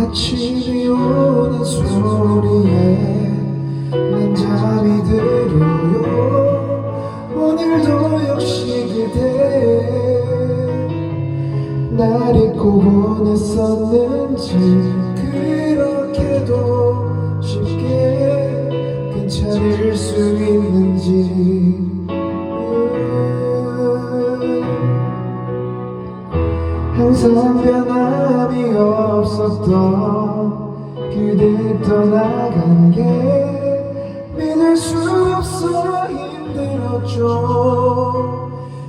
아침이 오는 소리에 난 잠이 들어요. 오늘도 역시 그대 날 잊고 보냈었는지 그렇게도 쉽게 괜찮을 수 있는지. 항상 변하 없었던 그대 떠나간 게 믿을 수 없어 힘들었죠.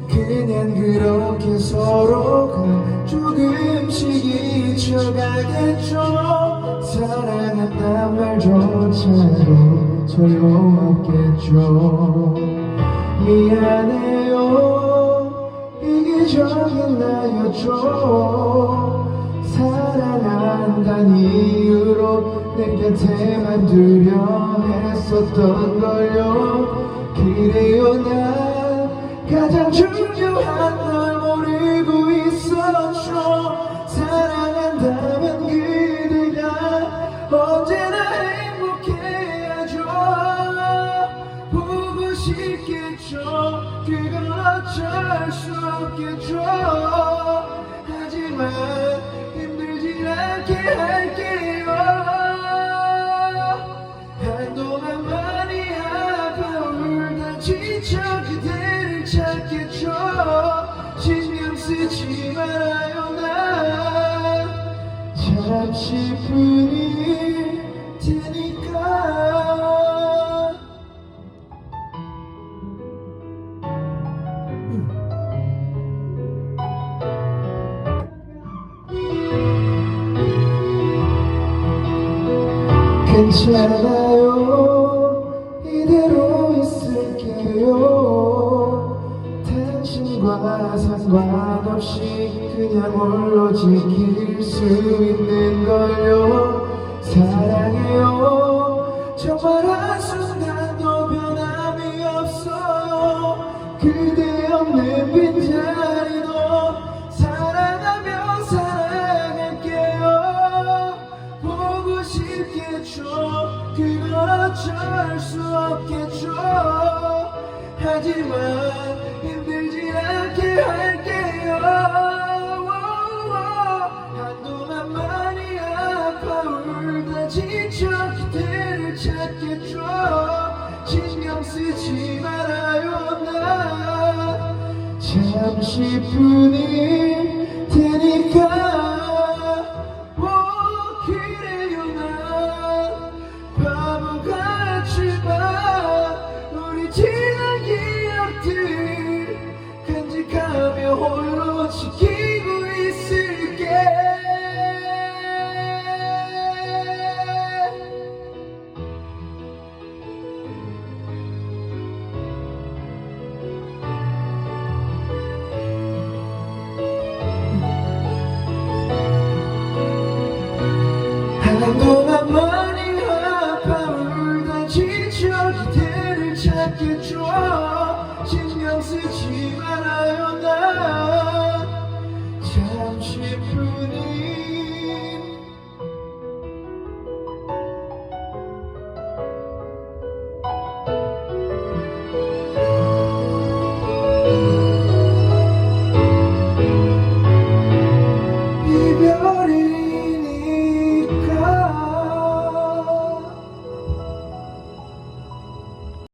그냥 그렇게 서로가 조금씩 잊혀가겠죠. 사랑한단 말조차도 소용없겠죠. 미안해요. 이기적인 나였죠 사랑한다는 이유로 내 곁에만 두려 했었던 걸요. 그래요 난 가장 중요한 널 모르고 있었죠. 사랑한다면 그대가 언제나 행복해야죠. 보고 싶겠죠. 그건 어쩔 수 없겠죠 10분일 테니까. 음. 괜찮아요. 이대로 있을게요. 당신과 상관없이 그냥 홀로 지킬 수 있네 그대 없는 빈자리도 사랑하며 살아갈게요. 보고 싶겠죠? 그건 어쩔 수 없겠죠? 하지만 힘들지 않게 할게요. 한동안 많이 아파 울다 지쳐 그대를 찾겠죠 신경 쓰지 말아요 나 잠시뿐일 테니까. 오 그래요 난 바보 같지만 우리 지난 기억들 간직하며 홀로 지키 한동안 많이 아파 울다 지쳐 그대를 찾겠죠 신경 쓰지 말아요 난 잠시뿐일